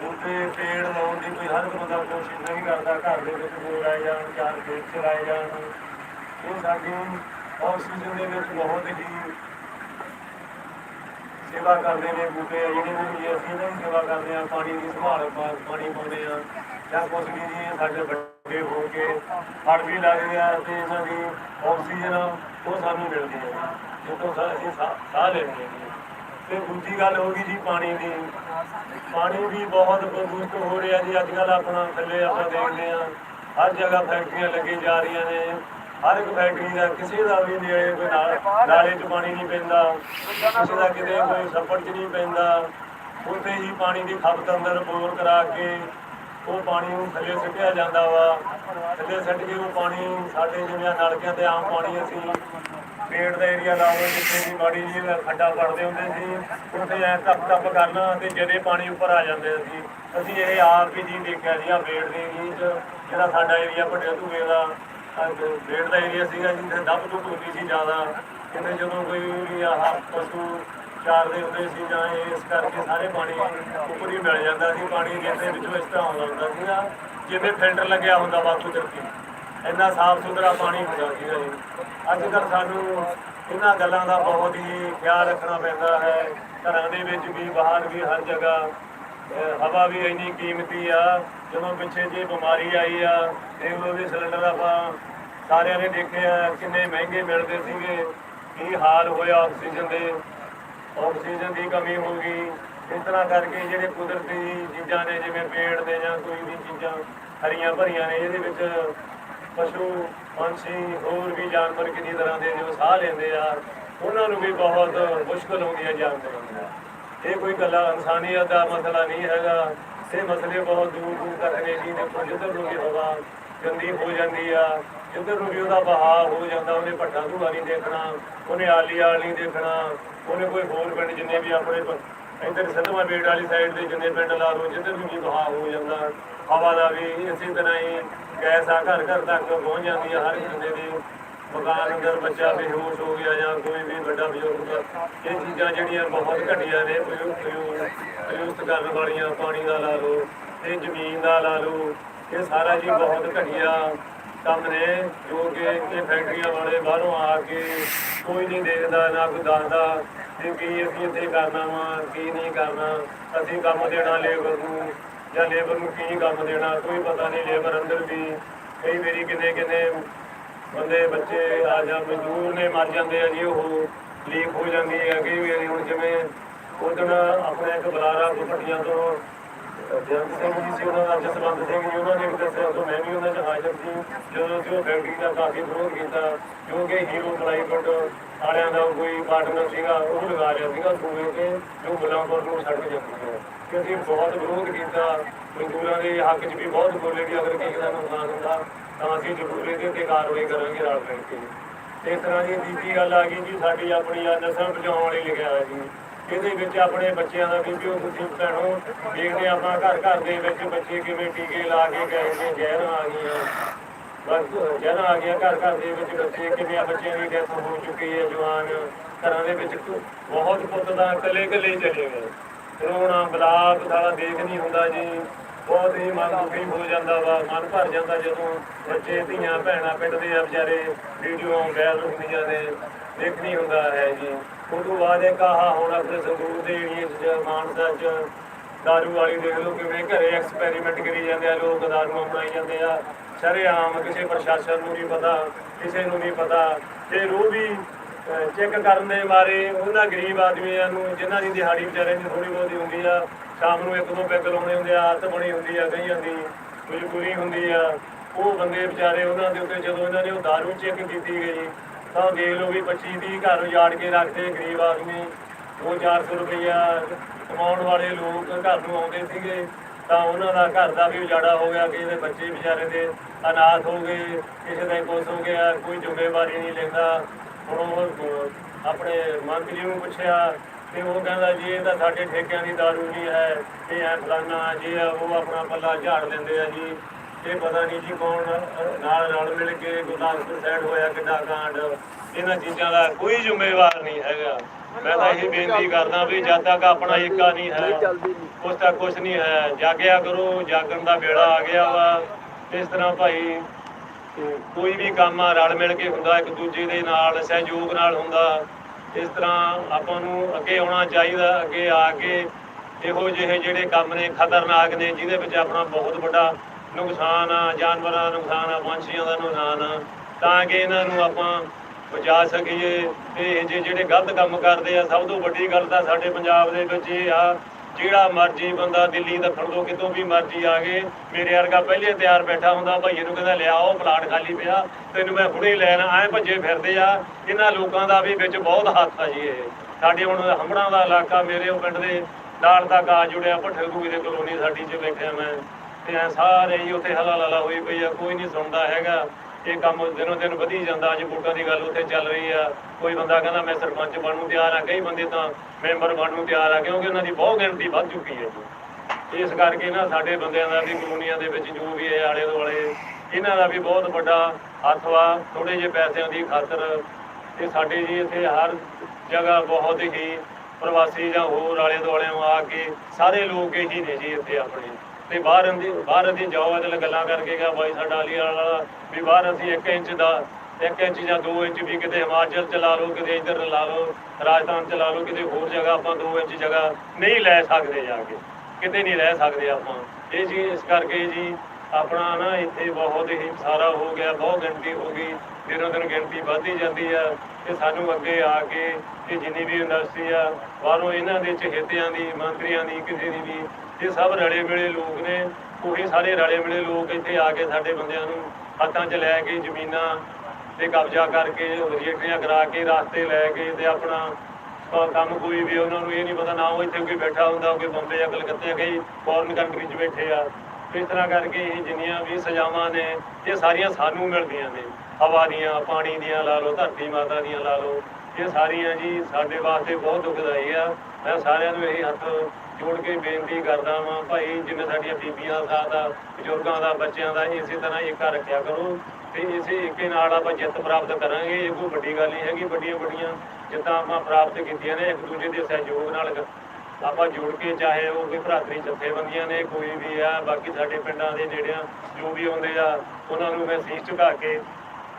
ਬੂਟੇ ਪੇੜ ਲਾਉਣ ਦੀ ਕੋਈ ਹਰ ਇੱਕ ਬੰਦਾ ਕੋਸ਼ਿਸ਼ ਨਹੀਂ ਕਰਦਾ ਘਰ ਦੇ ਵਿੱਚ ਦੋ ਆਏ ਜਾਣ, ਚਾਰ ਖੇਤ ਚ ਜਾਣ। ਇਹ ਸਾਡੀ ਆਕਸੀਜਨ ਦੇ ਵਿੱਚ ਬਹੁਤ ਹੀ ਸੇਵਾ ਕਰਦੇ ਨੇ ਬੂਟੇ ਆ ਜਿਹੜੇ ਵੀ ਅਸੀਂ ਇਹਨਾਂ ਦੀ ਸੇਵਾ ਕਰਦੇ ਆ ਪਾਣੀ ਦੀ ਸੰਭਾਲ ਪਾਣੀ ਪਾਉਂਦੇ ਆ ਜਾਂ ਕੁਝ ਵੀ ਜੀ, ਸਾਡੇ ਵੱਡੇ ਹੋ ਕੇ ਫੜ ਵੀ ਲੱਗਦੇ ਆ ਤੇ ਇਹਨਾਂ ਦੀ ਆਕਸੀਜਨ ਉਹ ਸਾਨੂੰ ਮਿਲਦੀ ਹੈ। ਜਦੋਂ ਅਸੀਂ ਸਾਹ ਸਾਹ ਲੈਂਦੇ ਹਾਂ। ਤੇ ਦੂਜੀ ਗੱਲ ਹੋ ਗਈ ਜੀ ਪਾਣੀ ਦੀ। ਪਾਣੀ ਵੀ ਬਹੁਤ ਪ੍ਰਦੂਸ਼ਿਤ ਹੋ ਰਿਹਾ ਜੀ। ਅੱਜ ਕੱਲ ਆਪਣਾ ਥੱਲੇ ਆਪਾਂ ਦੇਖਦੇ ਆ ਹਰ ਜਗ੍ਹਾ ਫੈਕਟਰੀਆਂ ਲੱਗੀ ਜਾ ਰਹੀਆਂ ਨੇ। ਹਰ ਇੱਕ ਫੈਕਟਰੀ ਦਾ ਕਿਸੇ ਦਾ ਵੀ ਨੇੜੇ ਕੋਈ ਨਾਲੇ 'ਚ ਪਾਣੀ ਨਹੀਂ ਪੈਂਦਾ। ਕਿਸੇ ਦਾ ਕਿਤੇ ਕੋਈ ਛੱਪੜ 'ਚ ਨਹੀਂ ਪੈਂਦਾ। ਉੱਥੇ ਹੀ ਪਾਣੀ ਦੀ ਖਪਤ ਅੰਦਰ ਬੋਰ ਕਰਾ ਕੇ ਉਹ ਪਾਣੀ ਨੂੰ ਥੱਲੇ ਸਿੱਟਿਆ ਜਾਂਦਾ ਵਾ। ਥੱਲੇ ਸਿੱਟ ਕੇ ਉਹ ਪਾਣੀ ਸਾਡੇ ਜਿਵੇਂ ਨਲਕਿਆਂ ਤੇ ਆਮ ਪਾਣੀ ਅਸੀਂ ਪੇੜ ਦਾ ਏਰੀਆ ਲਾਉਂਦੇ ਜਿੱਥੇ ਵੀ ਮਾੜੀ ਜੀ ਖੱਡਾ ਪੜਦੇ ਹੁੰਦੇ ਸੀ, ਉੱਥੇ ਐ ਟੱਪ ਟੱਪ ਕਰਨਾ ਤੇ ਜਦੇ ਪਾਣੀ ਉੱਪਰ ਆ ਜਾਂਦੇ ਸੀ। ਅਸੀਂ ਇਹ ਆਪ ਹੀ ਜੀ ਦੇਖਿਆ ਜੀ ਆ ਪੇੜ ਦੇ ਏਰੀਏ 'ਚ, ਜਿਹੜਾ ਸਾਡਾ ਏਰੀਆ ਵੱਡੇ ਧੂਏ ਦਾ ਪੇੜ ਦਾ ਏਰੀਆ ਸੀਗਾ, ਜਿੱਥੇ ਦੱਬ ਦੁੱਬ ਹੁੰਦੀ ਸੀ ਜ਼ਿਆਦਾ। ਕਿਤੇ ਜਦੋਂ ਕੋਈ ਵੀ ਆਹ ਪਸ਼ੂ ਚਾਰਦੇ ਹੁੰਦੇ ਸੀ ਜਾਂ ਇਸ ਕਰਕੇ ਸਾਰੇ ਪਾਣੀ ਉੱਪਰ ਹੀ ਮਿਲ ਜਾਂਦਾ ਸੀ, ਪਾਣੀ ਜਿਹਦੇ ਵਿੱਚੋਂ ਇਸ ਤਰ੍ਹਾਂ ਆਉਂਦਾ ਹੁੰਦਾ ਸੀਗਾ, ਜਿਵੇਂ ਫਿਲਟਰ ਲੱਗਿਆ ਹੁੰਦਾ ਵਾ ਕੁਦਰਤੀ ਇੰਨਾ ਸਾਫ਼ ਸੁਥਰਾ ਪਾਣੀ ਹੁੰਦਾ ਸੀਗਾ ਜੀ ਅੱਜ ਕੱਲ੍ਹ ਸਾਨੂੰ ਇਹਨਾਂ ਗੱਲਾਂ ਦਾ ਬਹੁਤ ਹੀ ਖਿਆਲ ਰੱਖਣਾ ਪੈਂਦਾ ਹੈ। ਘਰਾਂ ਦੇ ਵਿੱਚ ਵੀ, ਬਾਹਰ ਵੀ, ਹਰ ਜਗ੍ਹਾ। ਹਵਾ ਵੀ ਇੰਨੀ ਕੀਮਤੀ ਆ, ਜਦੋਂ ਪਿੱਛੇ ਜੇ ਬਿਮਾਰੀ ਆਈ ਆ, ਦੇਖ ਲਓ ਵੀ ਸਿਲੰਡਰ ਆਪਾਂ ਸਾਰਿਆਂ ਨੇ ਦੇਖਿਆ ਕਿੰਨੇ ਮਹਿੰਗੇ ਮਿਲਦੇ ਸੀਗੇ। ਕੀ ਹਾਲ ਹੋਇਆ ਆਕਸੀਜਨ ਦੇ? ਆਕਸੀਜਨ ਦੀ ਕਮੀ ਹੋ ਗਈ। ਇਸ ਤਰ੍ਹਾਂ ਕਰਕੇ ਜਿਹੜੇ ਕੁਦਰਤੀ ਚੀਜ਼ਾਂ ਨੇ, ਜਿਵੇਂ ਪੇੜ ਦੇ ਜਾਂ ਕੋਈ ਵੀ ਚੀਜ਼ਾਂ ਹਰੀਆਂ ਭਰੀਆਂ ਨੇ, ਇਹਦੇ ਵਿੱਚ ਪਸ਼ੂ, ਪੰਛੀ, ਹੋਰ ਵੀ ਜਾਨਵਰ ਕਿੰਨੀ ਤਰ੍ਹਾਂ ਦੇ ਜੋ ਸਾਹ ਲੈਂਦੇ ਆ। ਉਹਨਾਂ ਨੂੰ ਵੀ ਬਹੁਤ ਮੁਸ਼ਕਲ ਆਉਂਦੀ ਹੈ ਜਾਨਵਰਾਂ ਨੂੰ ਇਹ ਕੋਈ ਗੱਲਾਂ ਇਨਸਾਨੀਅਤ ਦਾ ਮਸਲਾ ਨਹੀਂ ਹੈਗਾ। ਇਹ ਮਸਲੇ ਬਹੁਤ ਦੂਰ ਦੂਰ ਤੱਕ ਨੇ ਜੀ। ਦੇਖੋ, ਜਿੱਧਰ ਨੂੰ ਵੀ ਹਵਾ ਗੰਦੀ ਹੋ ਜਾਂਦੀ ਆ, ਜਿੱਧਰ ਨੂੰ ਵੀ ਉਹਦਾ ਬਹਾਅ ਹੋ ਜਾਂਦਾ, ਉਹਨੇ ਭੱਠਾ ਧੂਆ ਨਹੀਂ ਦੇਖਣਾ, ਉਹਨੇ ਆਲੀ ਆਲ ਨਹੀਂ ਦੇਖਣਾ, ਉਹਨੇ ਕੋਈ ਹੋਰ ਪਿੰਡ ਜਿੰਨੇ ਵੀ ਆਪਣੇ ਇੱਧਰ ਸਦਮਾ ਬੇੜ ਵਾਲੀ ਸਾਈਡ ਦੇ ਜਿੰਨੇ ਪਿੰਡ ਲਾ ਲਓ, ਜਿੱਧਰ ਨੂੰ ਵੀ ਬਹਾਅ ਹੋ ਜਾਂਦਾ, ਹਵਾ ਦਾ ਵੀ ਇਸੇ ਤਰ੍ਹਾਂ ਹੀ ਗੈਸ ਆ, ਘਰ ਘਰ ਤੱਕ ਪਹੁੰਚ ਜਾਂਦੀ ਆ, ਹਰ ਇੱਕ ਬੰਦੇ ਦੀ ਮਕਾਨ ਅੰਦਰ ਬੱਚਾ ਬੇਹੋਸ਼ ਹੋ ਗਿਆ ਜਾਂ ਕੋਈ ਵੀ ਵੱਡਾ ਬਜ਼ੁਰਗ ਇਹ ਚੀਜ਼ਾਂ ਜਿਹੜੀਆਂ ਬਹੁਤ ਘਟੀਆਂ ਨੇ ਪ੍ਰਯੁਕਤ ਕਰਨ ਵਾਲੀਆਂ, ਪਾਣੀ ਦਾ ਲਾ ਲਓ ਤੇ ਜ਼ਮੀਨ ਦਾ ਲਾ ਲਓ, ਇਹ ਸਾਰਾ ਜੀ ਬਹੁਤ ਘਟੀਆ ਕੰਮ ਨੇ, ਜੋ ਕਿ ਇਹ ਫੈਕਟਰੀਆਂ ਵਾਲੇ ਬਾਹਰੋਂ ਆ ਕੇ ਕੋਈ ਨਹੀਂ ਦੇਖਦਾ, ਨਾ ਕੋਈ ਦੱਸਦਾ ਕਿ ਕੀ ਅਸੀਂ ਇੱਥੇ ਕਰਨਾ ਵਾ, ਕੀ ਨਹੀਂ ਕਰਨਾ। ਅਸੀਂ ਕੰਮ ਦੇਣਾ ਲੇਬਰ ਨੂੰ, ਜਾਂ ਲੇਬਰ ਨੂੰ ਕੀ ਕੰਮ ਦੇਣਾ, ਕੋਈ ਪਤਾ ਨਹੀਂ। ਲੇਬਰ ਅੰਦਰ ਵੀ ਕਈ ਵਾਰੀ ਕਿੰਨੇ ਕਿੰਨੇ ਬੰਦੇ, ਬੱਚੇ ਆ ਜਾਂ ਮਜ਼ਦੂਰ ਨੇ, ਮਰ ਜਾਂਦੇ ਆ ਜੀ, ਉਹ ਲੀਕ ਹੋ ਜਾਂਦੀ ਹੈ। ਕਈ ਵਾਰੀ ਹੁਣ ਜਿਵੇਂ ਉਦੋਂ ਆਪਣੇ ਇੱਕ ਬਲਾਰਾ ਫਟੀਆਂ ਤੋਂ ਜਨ ਸਿੰਘ ਜੀ ਸੀ ਉਹਨਾਂ ਦਾ ਜਸਵੰਤ ਸਿੰਘ ਜੀ ਉਹਨਾਂ ਨੇ ਦੱਸਿਆ ਤੋਂ ਮੈਂ ਵੀ ਉਹਨਾਂ ਚ ਹਾਜ਼ਰ ਸੀ ਜਦੋਂ ਕਿ ਫੈਕਟਰੀ ਦਾ ਕਾਫੀ ਵਿਰੋਧ ਕੀਤਾ ਕਿਉਂਕਿ ਹੀਰੋ ਪਲਾਈਵੁੱਡ ਵਾਲਿਆਂ ਦਾ ਕੋਈ ਪਾਰਟਨਰ ਸੀਗਾ ਉਹ ਲਗਾ ਲਿਆ ਸੀਗਾ ਸੂਏ ਤੇ ਜੋ ਗੁਲਾਮਪੁਰ ਨੂੰ ਛੱਡ ਕੇ ਜਾਂਦੀ ਹੈ ਕਿ ਬਹੁਤ ਵਿਰੋਧ ਕੀਤਾ ਮਜ਼ਦੂਰਾਂ ਦੇ ਹੱਕ 'ਚ ਵੀ ਬਹੁਤ ਬੋਲੇ ਵੀ ਅਗਰ ਕਿਸੇ ਦਾ ਨੁਕਸਾਨ ਹੁੰਦਾ ਤਾਂ ਅਸੀਂ ਜ਼ਰੂਰ ਇਹਦੇ ਤੇ ਕਾਰਵਾਈ ਕਰਾਂਗੇ ਰਲ ਮਿਲ ਕੇ ਇਸ ਤਰ੍ਹਾਂ ਦੀ ਤੀਜੀ ਗੱਲ ਆ ਗਈ ਜੀ, ਸਾਡੀ ਆਪਣੀ ਆ ਨਸਲ ਬਚਾਉਣ ਵਾਲੀ ਲਿਖਿਆ ਹੋਇਆ ਜੀ। ਇਹਦੇ ਵਿੱਚ ਆਪਣੇ ਬੱਚਿਆਂ ਦਾ ਵੀਡੀਓ ਤੁਸੀਂ ਭੈਣੋ ਦੇਖਦੇ ਆਪਾਂ ਘਰ ਘਰ ਦੇ ਵਿੱਚ ਬੱਚੇ ਕਿਵੇਂ ਟੀਕੇ ਲਾ ਕੇ ਗਏ ਨੇ, ਜ਼ਹਿਰ ਆ ਗਈਆਂ ਬਸ ਜ਼ਹਿਰ ਆ ਗਿਆ, ਘਰ ਘਰ ਦੇ ਵਿੱਚ ਬੱਚੇ ਕਿਵੇਂ ਬੱਚਿਆਂ ਦੀ ਡੈਥ ਹੋ ਚੁੱਕੀ ਹੈ, ਜਵਾਨ ਘਰਾਂ ਦੇ ਵਿੱਚ ਬਹੁਤ ਪੁੱਤ ਦਾ ਇਕੱਲੇ ਇਕੱਲੇ ਚਲੇ ਗਏ। ਰੋਣਾ ਬਲਾਪ ਸਾਰਾ ਦੇਖ ਨਹੀਂ ਹੁੰਦਾ ਜੀ। ਬਹੁਤ ਹੀ ਮਨ ਦੁਖੀ ਹੋ ਜਾਂਦਾ ਵਾ, ਮਨ ਭਰ ਜਾਂਦਾ ਜਦੋਂ ਬੱਚੇ, ਧੀਆਂ, ਭੈਣਾਂ ਪਿੰਡ ਦੇ ਆ ਵਿਚਾਰੇ ਵੀਡੀਓ ਗੈਰ ਹੁੰਦੀਆਂ ਨੇ ਦੇਖਣੀ ਹੁੰਦਾ ਹੈ ਜੀ। ਉਹ ਤੋਂ ਬਾਅਦ ਇੱਕ ਆਹ ਹੁਣ ਆਪਣੇ ਸੰਗਰੂਰ ਦੇ ਏਰੀਏ 'ਚ ਮਾਨਸਾ 'ਚ ਦਾਰੂ ਵਾਲੀ ਦੇਖ ਲਓ ਕਿਵੇਂ ਘਰੇ ਐਕਸਪੈਰੀਮੈਂਟ ਕਰੀ ਜਾਂਦੇ ਆ, ਲੋਕ ਦਾਰੂਆਂ ਬਣਾਈ ਜਾਂਦੇ ਆ। ਸ਼ਰੇਆਮ ਕਿਸੇ ਪ੍ਰਸ਼ਾਸਨ ਨੂੰ ਨਹੀਂ ਪਤਾ, ਕਿਸੇ ਨੂੰ ਨਹੀਂ ਪਤਾ। ਤੇ ਉਹ ਵੀ ਚੈੱਕ ਕਰਨ ਦੇ ਬਾਰੇ ਉਹਨਾਂ ਗਰੀਬ ਆਦਮੀਆਂ ਨੂੰ, ਜਿਨ੍ਹਾਂ ਦੀ ਦਿਹਾੜੀ ਵਿਚਾਰੇ ਦੀ ਥੋੜੀ ਬਹੁਤੀ ਹੁੰਦੀ ਆ, ਸ਼ਾਮ ਨੂੰ ਇੱਕ ਦੋ ਪੈਗ ਲਾਉਣੇ ਹੁੰਦੇ ਆ, ਆਦਤ ਬਣੀ ਹੁੰਦੀ ਆ ਕਈਆਂ ਦੀ ਮਜਬੂਰੀ ਹੁੰਦੀ ਆ, ਉਹ ਬੰਦੇ ਵਿਚਾਰੇ ਉਹਨਾਂ ਦੇ ਉੱਤੇ ਜਦੋਂ ਇਹਨਾਂ ਨੇ ਉਹ ਦਾਰੂ ਚੈੱਕ ਕੀਤੀ ਗਈ, ਤਾਂ ਦੇਖ ਲਓ ਵੀ 25 30 ਘਰ ਉਜਾੜ ਕੇ ਰੱਖਦੇ ਗਰੀਬ ਆਦਮੀ ਉਹ 400 ਰੁਪਈਆ ਕਮਾਉਣ ਵਾਲੇ ਲੋਕ ਘਰ ਨੂੰ ਆਉਂਦੇ ਸੀਗੇ, ਤਾਂ ਉਹਨਾਂ ਦਾ ਘਰ ਦਾ ਵੀ ਉਜਾੜਾ ਹੋ ਗਿਆ, ਕਿਸੇ ਦੇ ਬੱਚੇ ਵਿਚਾਰੇ ਦੇ ਅਨਾਥ ਹੋ ਗਏ, ਕਿਸੇ ਦਾ ਕੁਛ ਹੋ ਗਿਆ, ਕੋਈ ਜ਼ਿੰਮੇਵਾਰੀ ਨਹੀਂ ਲੈਂਦਾ ਹੁਣ ਆਪਣੇ ਮੰਤਰੀ ਨੂੰ ਪੁੱਛਿਆ ਤੇ ਉਹ ਕਹਿੰਦਾ ਜੀ ਇਹ ਤਾਂ ਸਾਡੇ ਠੇਕਿਆਂ ਦੀ ਦਾਰੂ ਨਹੀਂ ਹੈ ਇਹ ਐ ਫਲਾਨਾ ਜੀ ਉਹ ਆਪਣਾ ਪੱਲਾ ਝਾੜ ਲੈਂਦੇ ਆ ਜੀ। ਇਹ ਪਤਾ ਨਹੀਂ ਜੀ ਕੌਣ ਨਾਲ ਨਾਲ ਮਿਲ ਕੇ ਗੁਰਦਾਸਪੁਰ ਸਾਈਡ ਹੋਇਆ ਕਿੱਡਾ ਕਾਂਡ। ਇਹਨਾਂ ਚੀਜ਼ਾਂ ਦਾ ਕੋਈ ਜ਼ਿੰਮੇਵਾਰ ਨਹੀਂ ਹੈਗਾ। ਮੈਂ ਤਾਂ ਇਹ ਬੇਨਤੀ ਕਰਦਾ ਵੀ ਜਦ ਤੱਕ ਆਪਣਾ ਏਕਾ ਨਹੀਂ ਹੈ ਉਸ ਤੱਕ ਕੁਝ ਨਹੀਂ ਹੈ। ਜਾਗਿਆ ਕਰੋ ਜਾਗਣ ਦਾ ਵੇਲਾ ਆ ਗਿਆ ਵਾ। ਇਸ ਤਰ੍ਹਾਂ ਭਾਈ ਤੇ ਕੋਈ ਵੀ ਕੰਮ ਆ, ਰਲ ਮਿਲ ਕੇ ਹੁੰਦਾ, ਇੱਕ ਦੂਜੇ ਦੇ ਨਾਲ, ਸਹਿਯੋਗ ਨਾਲ ਹੁੰਦਾ। ਇਸ ਤਰ੍ਹਾਂ ਆਪਾਂ ਨੂੰ ਅੱਗੇ ਆਉਣਾ ਚਾਹੀਦਾ, ਅੱਗੇ ਆ ਕੇ ਇਹੋ ਜਿਹੇ ਜਿਹੜੇ ਕੰਮ ਨੇ, ਖਤਰਨਾਕ ਨੇ, ਜਿਹਦੇ ਵਿੱਚ ਆਪਣਾ ਬਹੁਤ ਵੱਡਾ ਨੁਕਸਾਨ ਆ, ਜਾਨਵਰਾਂ ਦਾ ਨੁਕਸਾਨ ਆ ਪੰਛੀਆਂ ਦਾ ਨੁਕਸਾਨ ਆ, ਤਾਂ ਕਿ ਇਹਨਾਂ ਨੂੰ ਆਪਾਂ ਬਚਾ ਸਕੀਏ। ਤੇ ਇਹ ਜਿਹੜੇ ਗਲਤ ਕੰਮ ਕਰਦੇ ਆ, ਸਭ ਤੋਂ ਵੱਡੀ ਗੱਲ ਤਾਂ ਸਾਡੇ ਪੰਜਾਬ ਦੇ ਵਿੱਚ ਇਹ ਆ ਜਿਹੜਾ ਮਰਜ਼ੀ ਬੰਦਾ ਦਿੱਲੀ ਦਾ ਤੋਂ ਕਿਤੋਂ ਵੀ ਮਰਜ਼ੀ ਆ ਗਏ ਮੇਰੇ ਵਰਗਾ ਪਹਿਲੇ ਤਿਆਰ ਬੈਠਾ ਹੁੰਦਾ ਭਾਈਏ ਨੂੰ ਕਹਿੰਦਾ ਲਿਆ, ਉਹ ਪਲਾਟ ਖਾਲੀ ਪਿਆ, ਤੈਨੂੰ ਮੈਂ ਹੁਣੇ ਲੈਣ ਆਏ ਭੱਜੇ ਫਿਰਦੇ ਆ। ਇਹਨਾਂ ਲੋਕਾਂ ਦਾ ਵੀ ਵਿੱਚ ਬਹੁਤ ਹੱਥ ਆ ਜੀ ਇਹ। ਸਾਡੇ ਹੁਣ ਹੰਬੜਾਂ ਦਾ ਇਲਾਕਾ ਮੇਰੇ ਉਹ ਪਿੰਡ ਦੇ ਨਾਲ ਤੱਕ ਆ ਜੁੜਿਆ ਭੱਠੇ ਦੂਈ ਦੇ ਕਲੋਨੀ ਸਾਡੀ 'ਚ ਬੈਠਿਆ ਮੈਂ। ਤੇ ਐਂ ਸਾਰੇ ਹੀ ਉੱਥੇ ਹਲਾ ਲਾਲਾ ਹੋਈ ਪਈ ਆ, ਕੋਈ ਨਹੀਂ ਸੁਣਦਾ ਹੈਗਾ। ਇਹ ਕੰਮ ਦਿਨੋਂ ਦਿਨ ਵਧੀ ਜਾਂਦਾ, ਅੱਜ ਵੋਟਾਂ ਦੀ ਗੱਲ ਉੱਥੇ ਚੱਲ ਰਹੀ ਆ। ਕੋਈ ਬੰਦਾ ਕਹਿੰਦਾ, ਮੈਂ ਸਰਪੰਚ ਬਣਨ ਨੂੰ ਤਿਆਰ ਆ। ਕਈ ਬੰਦੇ ਤਾਂ ਮੈਂਬਰ ਬਣਨ ਨੂੰ ਤਿਆਰ ਆ, ਕਿਉਂਕਿ ਉਹਨਾਂ ਦੀ ਬਹੁਤ ਗਿਣਤੀ ਵੱਧ ਚੁੱਕੀ ਹੈ ਜੀ। ਇਸ ਕਰਕੇ ਨਾ ਸਾਡੇ ਬੰਦਿਆਂ ਦਾ ਵੀ ਕਲੋਨੀਆਂ ਦੇ ਵਿੱਚ ਜੋ ਵੀ ਹੈ ਆਲੇ ਦੁਆਲੇ ਇਹਨਾਂ ਦਾ ਵੀ ਬਹੁਤ ਵੱਡਾ ਹੱਥ ਵਾ। ਥੋੜੇ ਜਿਹੇ ਪੈਸਿਆਂ ਦੀ ਖਾਤਰ ਤੇ ਸਾਡੇ ਜੀ ਇੱਥੇ ਹਰ ਜਗ੍ਹਾ ਬਹੁਤ ਹੀ ਪ੍ਰਵਾਸੀ ਜਾਂ ਹੋਰ ਆਲੇ ਦੁਆਲਿਆਂ ਆ ਕੇ ਸਾਰੇ ਲੋਕ ਇਹੀ ਨੇ ਜੀ ਇੱਥੇ ਆਪਣੇ। ਤੇ ਬਾਹਰ ਦੀ ਬਾਹਰ ਦੀ ਜਾਓ ਤੇ ਗੱਲਾਂ ਕਰਕੇ ਗਿਆ ਬਾਈ ਸਾਡਾ ਅਲੀ ਵਾਲਾ ਵੀ ਬਾਹਰ ਅਸੀਂ 1 ਇੰਚ ਦਾ 1 ਇੰਚ ਜਾਂ 2 ਇੰਚ ਵੀ ਕਿਤੇ ਹਿਮਾਚਲ ਚ ਲਾ ਲਓ, ਕਿਤੇ ਇੱਧਰ ਲਾ ਲਓ, ਰਾਜਸਥਾਨ ਚ ਲਾ ਲਓ, ਕਿਤੇ ਹੋਰ ਜਗ੍ਹਾ ਆਪਾਂ 2 ਇੰਚ ਜਗ੍ਹਾ ਨਹੀਂ ਲੈ ਸਕਦੇ ਜਾ ਕੇ। ਕਿਤੇ ਨਹੀਂ ਰਹਿ ਸਕਦੇ ਆਪਾਂ। ਇਹ ਜੀ, ਇਸ ਕਰਕੇ ਜੀ, ਆਪਣਾ ਨਾ ਇੱਥੇ ਬਹੁਤ ਹੀ ਸਾਰਾ ਹੋ ਗਿਆ, ਬਹੁਤ ਗਿਣਤੀ ਹੋ ਗਈ ਦਿਨੋਂ ਦਿਨ ਗਿਣਤੀ ਵੱਧਦੀ ਜਾਂਦੀ ਆ ਤੇ ਸਾਨੂੰ ਅੱਗੇ ਆ ਕੇ ਇਹ ਜਿੰਨੀ ਵੀ ਇੰਡਸਟਰੀ ਆ, ਬਾਹਰੋਂ ਇਹਨਾਂ ਦੇ ਚਹੇਤਿਆਂ ਦੀ, ਮੰਤਰੀਆਂ ਦੀ, ਕਿਸੇ ਦੀ ਵੀ, ਇਹ ਸਭ ਰਲੇ ਮਿਲੇ ਲੋਕ ਨੇ। ਉਹੀ ਸਾਰੇ ਰਲੇ ਮਿਲੇ ਲੋਕ ਇੱਥੇ ਆ ਕੇ ਸਾਡੇ ਬੰਦਿਆਂ ਨੂੰ ਹੱਥਾਂ 'ਚ ਲੈ ਕੇ ਜ਼ਮੀਨਾਂ ਤੇ ਕਬਜ਼ਾ ਕਰਕੇ, ਰਜਿਸਟਰੀਆਂ ਕਰਾ ਕੇ, ਰਾਸਤੇ ਲੈ ਕੇ ਤੇ ਆਪਣਾ ਕੰਮ ਕੋਈ ਵੀ ਉਹਨਾਂ ਨੂੰ ਇਹ ਨਹੀਂ ਪਤਾ ਨਾ ਉਹ ਇੱਥੇ ਕੋਈ ਬੈਠਾ ਹੁੰਦਾ ਕੋਈ ਬੰਬੇ ਜਾਂ ਕਲਕੱਤੇ ਕਈ ਫੋਰਨ ਕੰਟਰੀ 'ਚ ਬੈਠੇ ਆ। ਇਸ ਤਰ੍ਹਾਂ ਕਰਕੇ ਇਹ ਜਿੰਨੀਆਂ ਵੀ ਸਜ਼ਾਵਾਂ ਨੇ, ਇਹ ਸਾਰੀਆਂ ਸਾਨੂੰ ਮਿਲਦੀਆਂ ਨੇ। ਹਵਾ ਦੀਆਂ, ਪਾਣੀ ਦੀਆਂ ਲਾ ਲਓ, ਧਰਤੀ ਮਾਤਾ ਦੀਆਂ ਲਾ ਲਓ। ਇਹ ਸਾਰੀਆਂ ਜੀ, ਸਾਡੇ ਵਾਸਤੇ ਬਹੁਤ ਦੁਖਦਾਈ ਆ। ਮੈਂ ਸਾਰਿਆਂ ਨੂੰ ਇਹ ਹੱਥ ਜੋੜ ਕੇ ਬੇਨਤੀ ਕਰਦਾ ਵਾਂ, ਭਾਈ ਜਿਵੇਂ ਸਾਡੀਆਂ ਬੀਬੀਆਂ ਦਾ ਸਾਥ ਆ ਬਜ਼ੁਰਗਾਂ ਦਾ, ਬੱਚਿਆਂ ਦਾ, ਇਸੇ ਤਰ੍ਹਾਂ ਏਕਾ ਰੱਖਿਆ ਕਰੋ। ਤੇ ਇਸੇ ਏਕੇ ਨਾਲ ਆਪਾਂ ਜਿੱਤ ਪ੍ਰਾਪਤ ਕਰਾਂਗੇ। ਇਹ ਕੋਈ ਵੱਡੀ ਗੱਲ ਨਹੀਂ ਹੈਗੀ ਵੱਡੀਆਂ ਵੱਡੀਆਂ ਜਿੱਤਾਂ ਆਪਾਂ ਪ੍ਰਾਪਤ ਕੀਤੀਆਂ ਨੇ, ਇੱਕ ਦੂਜੇ ਦੇ ਸਹਿਯੋਗ ਨਾਲ ਆਪਾਂ ਜੁੜ ਕੇ ਚਾਹੇ ਉਹ ਵੀ ਭਰਾਤਰੀ ਜਥੇਬੰਦੀਆਂ ਨੇ, ਕੋਈ ਵੀ ਆ, ਬਾਕੀ ਸਾਡੇ ਪਿੰਡਾਂ ਦੇ ਨੇੜਿਆਂ ਜੋ ਵੀ ਆਉਂਦੇ ਆ, ਉਹਨਾਂ ਨੂੰ ਮੈਂ ਸੀਸ ਝੁਕਾ ਕੇ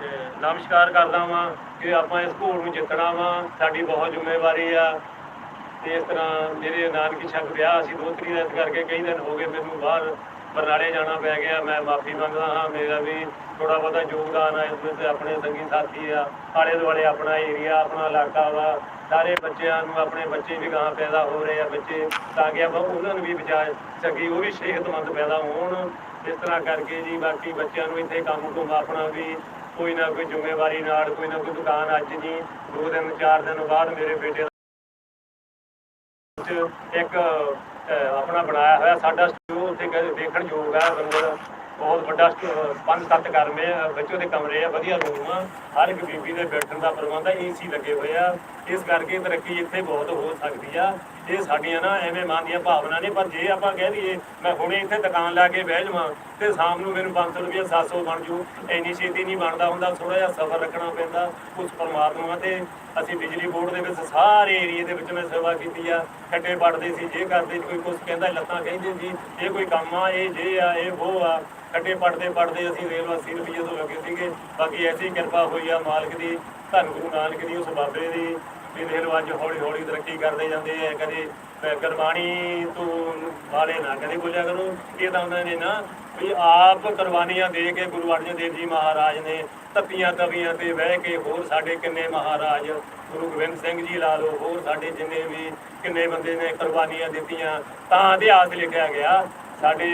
ਤੇ ਨਮਸਕਾਰ ਕਰਦਾ ਵਾਂ ਕਿ ਆਪਾਂ ਇਸ ਘੋੜ ਨੂੰ ਜਿੱਤਣਾ ਵਾ। ਸਾਡੀ ਬਹੁਤ ਜ਼ਿੰਮੇਵਾਰੀ ਆ। ਤੇ ਇਸ ਤਰ੍ਹਾਂ ਮੇਰੇ ਨਾਨਕੀ ਛੱਕ ਵਿਆਹ ਸੀ ਦੋ ਤਰੀਕ ਦਾ ਇਸ ਕਰਕੇ ਕਈ ਦਿਨ ਹੋ ਗਏ ਮੈਨੂੰ ਬਾਹਰ ਬਰਨਾਲੇ ਜਾਣਾ ਪੈ ਗਿਆ। ਮੈਂ ਮਾਫੀ ਮੰਗਦਾ ਹਾਂ, ਮੇਰਾ ਵੀ ਥੋੜਾ ਬਹੁਤਾ ਯੋਗਦਾਨ ਆ ਇਸ ਵਿੱਚ, ਆਪਣੇ ਸੰਗੀ ਸਾਥੀ ਆ, ਆਲੇ ਦੁਆਲੇ ਆਪਣਾ ਏਰੀਆ ਆਪਣਾ ਇਲਾਕਾ ਵਾ। ਸਾਰੇ ਬੱਚਿਆਂ ਨੂੰ ਆਪਣੇ ਬੱਚੇ ਵੀ ਗਾਂ ਪੈਦਾ ਹੋ ਰਹੇ ਆ, ਬੱਚੇ ਤਾਂ ਕਿ ਆਪਾਂ ਉਹਨਾਂ ਨੂੰ ਵੀ ਬਚਾ ਸਕੀ ਉਹ ਵੀ ਸਿਹਤਮੰਦ ਪੈਦਾ ਹੋਣ। ਇਸ ਤਰ੍ਹਾਂ ਕਰਕੇ ਜੀ, ਬਾਕੀ ਬੱਚਿਆਂ ਨੂੰ ਇੱਥੇ ਕੰਮ ਕੁਮ ਆਪਣਾ ਵੀ ਕੋਈ ਨਾ ਕੋਈ ਜ਼ਿੰਮੇਵਾਰੀ ਨਾਲ, ਕੋਈ ਨਾ ਕੋਈ ਦੁਕਾਨ ਅੱਜ ਨਹੀਂ ਦੋ ਦਿਨ, ਚਾਰ ਦਿਨ ਬਾਅਦ ਮੇਰੇ ਬੇਟੇ ਵਿੱਚ ਇੱਕ ਆਪਣਾ ਬਣਾਇਆ ਹੋਇਆ ਸਾਡਾ ਸਟੂਡੀਓ ਉੱਥੇ ਦੇਖਣ ਯੋਗ ਹੈ ਬੰਦਰ ਬਹੁਤ ਵੱਡਾ ਪੰਜ ਸੱਤ ਕਰਮੇ ਵਿੱਚ ਉਹਦੇ ਕਮਰੇ ਆ, ਵਧੀਆ ਰੂਮ ਆ। ਹਰ ਇੱਕ ਬੀਬੀ ਦੇ ਬੈਠਣ ਦਾ ਪ੍ਰਬੰਧ ਆ ਏਸੀ ਲੱਗੇ ਹੋਏ ਆ। ਇਸ ਕਰਕੇ ਤਰੱਕੀ ਇੱਥੇ ਬਹੁਤ ਹੋ ਸਕਦੀ ਆ। ਇਹ ਸਾਡੀਆਂ ਨਾ ਐਵੇਂ ਮਨ ਦੀਆਂ ਭਾਵਨਾ ਨੇ, ਪਰ ਜੇ ਆਪਾਂ ਕਹਿ ਦਈਏ, ਮੈਂ ਹੁਣੇ ਇੱਥੇ ਦੁਕਾਨ ਲਾ ਕੇ ਬਹਿ ਜਾਵਾਂ ਤੇ ਸ਼ਾਮ ਨੂੰ ਮੈਨੂੰ 500 ਰੁਪਏ 700 ਬਣ ਜੂ। ਇੰਨੀ ਛੇਤੀ ਨਹੀਂ ਬਣਦਾ ਹੁੰਦਾ ਥੋੜਾ ਜਿਹਾ ਸਫ਼ਰ ਰੱਖਣਾ ਉਸ ਪਰਮਾਤਮਾ ਤੇ ਅਸੀਂ ਬਿਜਲੀ ਬੋਰਡ ਦੇ ਵਿੱਚ ਸਾਰੇ ਏਰੀਏ ਦੇ ਵਿੱਚ ਮੈਂ ਸੇਵਾ ਕੀਤੀ ਆ ਕੱਟੇ ਪੜਦੇ ਸੀ, ਜੇ ਕਰਦੇ ਕੋਈ ਕੁਝ ਕਹਿੰਦਾ, ਲੱਤਾਂ ਕਹਿੰਦੇ ਜੀ ਇਹ ਕੋਈ ਕੰਮ ਆ, ਇਹ ਜੇ ਆ, ਇਹ ਉਹ ਆ ਕੱਟੇ ਪੜਦੇ ਪੜਦੇ ਅਸੀਂ ਰੇਲ ਵਾਸੀ ਰੁਪਈਏ ਤੋਂ ਲੱਗੇ ਸੀਗੇ, ਬਾਕੀ ਐਸੀ ਕਿਰਪਾ ਹੋਈ ਆ ਮਾਲਕ ਦੀ, ਧੰਨ ਗੁਰੂ ਨਾਨਕ ਦੀ, ਉਸ ਬਾਬੇ ਦੀ, ਵੀ ਦੇਖ ਲਓ ਅੱਜ ਹੌਲੀ ਹੌਲੀ ਤਰੱਕੀ ਕਰਦੇ ਜਾਂਦੇ ਆ, ਕਦੇ ਗੁਰਬਾਣੀ ਤੋਂ ਵਾਲੇ ਨਾ ਕਦੇ ਬੋਲਿਆ ਕਰੋ ਇਹ ਤਾਂ ਉਹਨਾਂ ਨੇ ਨਾ ਵੀ ਆਪ ਕੁਰਬਾਨੀਆਂ ਦੇ ਕੇ ਗੁਰੂ ਅਰਜਨ ਦੇਵ ਜੀ ਮਹਾਰਾਜ ਨੇ ਤਪੀਆਂ ਤਵੀਆਂ ਤੇ ਬਹਿ ਕੇ ਹੋਰ ਸਾਡੇ ਕਿੰਨੇ ਮਹਾਰਾਜ, ਗੁਰੂ ਗੋਬਿੰਦ ਸਿੰਘ ਜੀ ਲਾ ਲਓ, ਹੋਰ ਸਾਡੇ ਜਿੰਨੇ ਵੀ ਕਿੰਨੇ ਬੰਦੇ ਨੇ ਕੁਰਬਾਨੀਆਂ ਦਿੱਤੀਆਂ, ਤਾਂ ਇਤਿਹਾਸ ਲਿਖਿਆ ਗਿਆ। ਸਾਡੇ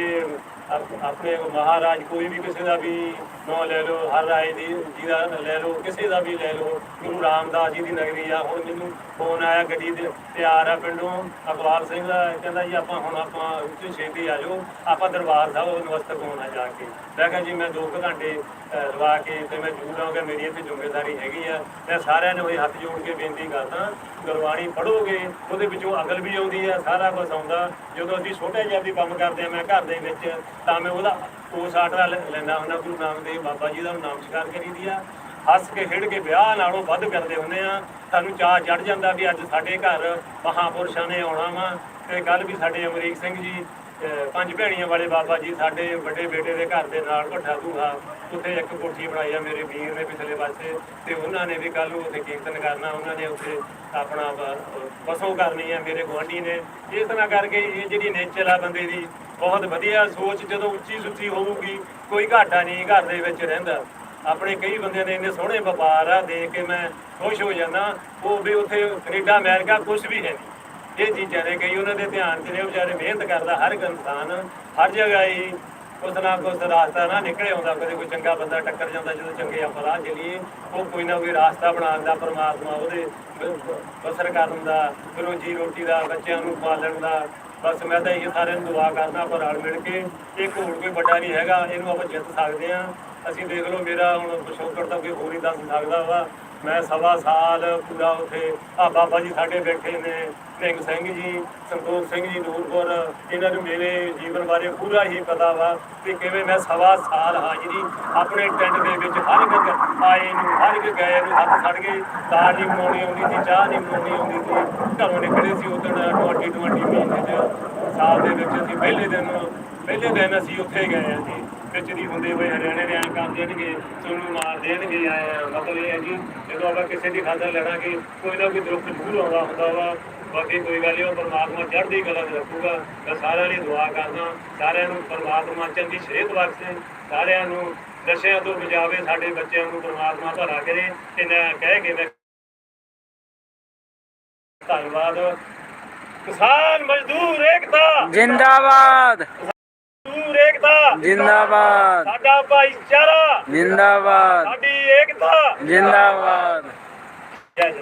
ਆਪਣੇ ਮਹਾਰਾਜ ਕੋਈ ਵੀ ਕਿਸੇ ਦਾ ਵੀ ਨਾਂ ਲੈ ਲਓ ਹਰ ਰਾਏ ਦੀ ਜੀ ਦਾ ਲੈ ਲਓ ਕਿਸੇ ਦਾ ਵੀ ਲੈ ਲਓ। ਗੁਰੂ ਰਾਮਦਾਸ ਜੀ ਦੀ ਨਗਰੀ ਆ ਹੁਣ ਮੈਨੂੰ ਫੋਨ ਆਇਆ ਗੱਡੀ ਦੇ ਤਿਆਰ ਆ ਪਿੰਡੋਂ। ਅਕਵਾਲ ਸਿੰਘ ਦਾ ਕਹਿੰਦਾ ਜੀ ਆਪਾਂ ਹੁਣ ਆਪਾਂ ਉੱਥੇ ਛੇਤੀ ਆ ਜਾਓ। ਆਪਾਂ ਦਰਬਾਰ ਸਾਹਿਬ ਨਮਸਤਕ ਹੋਣਾ ਜਾ ਕੇ। ਮੈਂ ਕਿਹਾ ਜੀ ਮੈਂ 2 ਘੰਟੇ ਅਹ, ਲਵਾ ਕੇ ਤੇ ਮੈਂ ਜੂਰ ਆਉਂਗਾ ਮੇਰੀ ਇੱਥੇ ਜ਼ਿੰਮੇਵਾਰੀ ਹੈਗੀ ਆ। ਮੈਂ ਸਾਰਿਆਂ ਨੂੰ ਇਹ ਹੱਥ ਜੋੜ ਕੇ ਬੇਨਤੀ ਕਰਦਾ ਗੁਰਬਾਣੀ ਪੜੋਗੇ ਉਹਦੇ ਵਿੱਚੋਂ ਅਗਲ ਵੀ ਆਉਂਦੀ ਆ ਸਾਰਾ ਕੁਝ ਆਉਂਦਾ। ਜਦੋਂ ਅਸੀਂ ਛੋਟੇ ਜਿਹੇ ਵੀ ਕੰਮ ਕਰਦੇ ਆ ਮੈਂ ਘਰ ਦੇ ਵਿੱਚ ਤਾਂ ਮੈਂ ਉਹਦਾ ਉਸ ਆਟਰਾ ਲੈਂਦਾ ਹੁੰਦਾ, ਗੁਰੂ ਨਾਨਕ ਦੇਵ ਬਾਬਾ ਜੀ ਦਾ ਨਾਮ ਨਮਸਕਾਰ ਕਰੀਦੀ ਆ। ਹੱਸ ਕੇ, ਖੇਡ ਕੇ ਵਿਆਹ ਨਾਲੋਂ ਵੱਧ ਕਰਦੇ ਹੁੰਦੇ ਆ। ਸਾਨੂੰ ਚਾਅ ਚੜ ਜਾਂਦਾ ਵੀ ਅੱਜ ਸਾਡੇ ਘਰ ਮਹਾਪੁਰਸ਼ਾਂ ਨੇ ਆਉਣਾ ਵਾ। ਤੇ ਕੱਲ ਵੀ ਸਾਡੇ ਅਮਰੀਕ ਸਿੰਘ ਜੀ ਪੰਜ ਭੈਣੀਆਂ ਵਾਲੇ ਬਾਬਾ ਜੀ ਸਾਡੇ ਵੱਡੇ ਬੇਟੇ ਦੇ ਘਰ ਦੇ ਨਾਲ ਭੱਠਾ ਦੂਹਾ ਉੱਥੇ ਇੱਕ ਕੋਠੀ ਬਣਾਈ ਆ ਮੇਰੇ ਵੀਰ ਨੇ ਪਿਛਲੇ ਪਾਸੇ। ਤੇ ਉਹਨਾਂ ਨੇ ਵੀ ਕੱਲ ਉੱਥੇ ਕੀਰਤਨ ਕਰਨਾ, ਉਹਨਾਂ ਨੇ ਉੱਥੇ ਆਪਣਾ ਬਸੋਂ ਕਰਨੀ ਆ ਮੇਰੇ ਗੁਆਂਢੀ ਨੇ। ਇਸ ਤਰ੍ਹਾਂ ਕਰਕੇ ਇਹ ਜਿਹੜੀ ਨੇਚਰ ਆ ਬੰਦੇ ਦੀ ਬਹੁਤ ਵਧੀਆ ਸੋਚ, ਜਦੋਂ ਉੱਚੀ ਸੁੱਚੀ ਹੋਊਗੀ, ਕੋਈ ਘਾਟਾ ਨਹੀਂ ਘਰ ਦੇ ਵਿੱਚ ਰਹਿੰਦਾ। ਆਪਣੇ ਕਈ ਬੰਦਿਆਂ ਦੇ ਇੰਨੇ ਸੋਹਣੇ ਵਪਾਰ ਆ, ਦੇਖ ਕੇ ਮੈਂ ਖੁਸ਼ ਹੋ ਜਾਂਦਾ। ਉਹ ਵੀ ਉੱਥੇ ਕੈਨੇਡਾ, ਅਮਰੀਕਾ ਕੁਝ ਵੀ ਹੈ ਨਹੀਂ। ਇਹ ਚੀਜ਼ਾਂ ਨੇ ਕਈ ਉਹਨਾਂ ਦੇ ਧਿਆਨ 'ਚ ਨੇ ਵਿਚਾਰੇ ਮਿਹਨਤ ਕਰਦਾ, ਹਰ ਇਨਸਾਨ, ਹਰ ਜਗ੍ਹਾ ਹੀ ਕੁਛ ਨਾ ਕੁਛ ਰਾਸਤਾ ਨਾ ਨਿਕਲੇ ਆਉਂਦਾ, ਕਦੇ ਕੋਈ ਚੰਗਾ ਬੰਦਾ ਟੱਕਰ ਜਾਂਦਾ, ਜਦੋਂ ਚੰਗੇ ਆਪਾਂ ਰਾਹ ਚੱਲੀਏ, ਉਹ ਕੋਈ ਨਾ ਕੋਈ ਰਾਸਤਾ ਬਣਾਉਣ ਦਾ, ਪਰਮਾਤਮਾ ਉਹਦੇ ਬ- ਬਸਰ ਕਰਨ ਦਾ ਰੋਜੀ ਰੋਟੀ ਦਾ, ਬੱਚਿਆਂ ਨੂੰ ਪਾਲਣ ਦਾ ਬਸ ਮੈਂ ਤਾਂ ਇਹ ਸਾਰਿਆਂ ਨੂੰ ਦੁਆ ਕਰਦਾ ਆਪਾਂ ਰਲ ਮਿਲ ਕੇ, ਇਹ ਘੋੜ ਕੋਈ ਵੱਡਾ ਨਹੀਂ ਹੈਗਾ, ਇਹਨੂੰ ਆਪਾਂ ਜਿੱਤ ਸਕਦੇ ਹਾਂ। ਅਸੀਂ ਦੇਖ ਲਓ ਮੇਰਾ ਹੁਣ ਪਿਛੋਕੜ ਤਾਂ ਕੋਈ ਹੋਰ ਹੀ ਦੱਸ ਸਕਦਾ ਵਾ। ਮੈਂ ਸਵਾ ਸਾਲ ਪੂਰਾ ਉੱਥੇ ਆ ਬਾਬਾ ਜੀ ਸਾਡੇ ਬੈਠੇ ਨੇ ਸਿੰਘ ਸਿੰਘ ਜੀ, ਸੰਤੋਖ ਸਿੰਘ ਜੀ ਨੂਰਪੁਰ, ਇਹਨਾਂ ਨੂੰ ਮੇਰੇ ਜੀਵਨ ਬਾਰੇ ਪੂਰਾ ਹੀ ਪਤਾ ਵਾ ਕਿ ਕਿਵੇਂ ਮੈਂ ਸਵਾ ਸਾਲ ਹਾਜ਼ਰੀ ਆਪਣੇ ਟੈਂਟ ਦੇ ਵਿੱਚ ਹਰ ਇੱਕ ਆਏ ਨੂੰ, ਹਰ ਇੱਕ ਗਏ ਨੂੰ ਹੱਥ ਛੱਡ ਕੇ ਦਾਲ ਨਹੀਂ ਬਣਾਉਣੀ ਆਉਂਦੀ ਸੀ, ਚਾਹ ਨਹੀਂ ਬਣਾਉਣੀ ਆਉਂਦੀ ਸੀ। ਘਰੋਂ ਨਿਕਲੇ ਸੀ ਉਦੋਂ 20 20 ਮਹੀਨੇ ਚ। ਸਾਲ ਦੇ ਵਿੱਚ ਅਸੀਂ ਪਹਿਲੇ ਦਿਨ ਪਹਿਲੇ ਦਿਨ ਅਸੀਂ ਉੱਥੇ ਗਏ ਆ ਜੀ ਵਿੱਚ ਹੁੰਦੇ ਹੋਏ ਹਰਿਆਣੇ ਦੇ ਆਂ ਦੇਣਗੇ ਤੁਹਾਨੂੰ ਮਾਰ ਦੇਣਗੇ ਆਏ ਮਤਲਬ ਇਹ ਹੈ ਜੀ, ਜਦੋਂ ਆਪਾਂ ਕਿਸੇ ਦੀ ਖਾਤਰ ਲੜਾਂਗੇ, ਕੋਈ ਨਾ ਕੋਈ ਦੁੱਖ ਜ਼ਰੂਰ ਆਉਂਦਾ ਹੁੰਦਾ ਵਾ। ਬਾਕੀ ਕੋਈ ਗੱਲ ਨਹੀਂ, ਉਹ ਪਰਮਾਤਮਾ ਚੜ੍ਹਦੀ ਕਲਾ 'ਚ ਰੱਖੂਗਾ। ਮੈਂ ਸਾਰਿਆਂ ਲਈ ਦੁਆ ਕਰਦਾ, ਸਾਰਿਆਂ ਨੂੰ ਪਰਮਾਤਮਾ ਚੰਗੀ ਸਿਹਤ ਬਖਸ਼ੇ ਸਾਰਿਆਂ ਨੂੰ ਨਸ਼ਿਆਂ ਤੋਂ ਬਚਾਵੇ, ਸਾਡੇ ਬੱਚਿਆਂ ਨੂੰ ਪਰਮਾਤਮਾ ਭਲਾ ਕਰੇ, ਤੇ ਮੈਂ ਕਹਿ ਕੇ ਮੈਂ ਧੰਨਵਾਦ। ਕਿਸਾਨ ਮਜ਼ਦੂਰ ਏਕਤਾ! ਜਿੰਦਾਬਾਦ! ਮਜ਼ਦੂਰ ਏਕਤਾ। ਜਿੰਦਾਬਾਦ। ਸਾਡਾ ਭਾਈਚਾਰਾ। ਜਿੰਦਾਬਾਦ। ਸਾਡੀ ਏਕਤਾ। ਜਿੰਦਾਬਾਦ। ਜੈ ਜੈ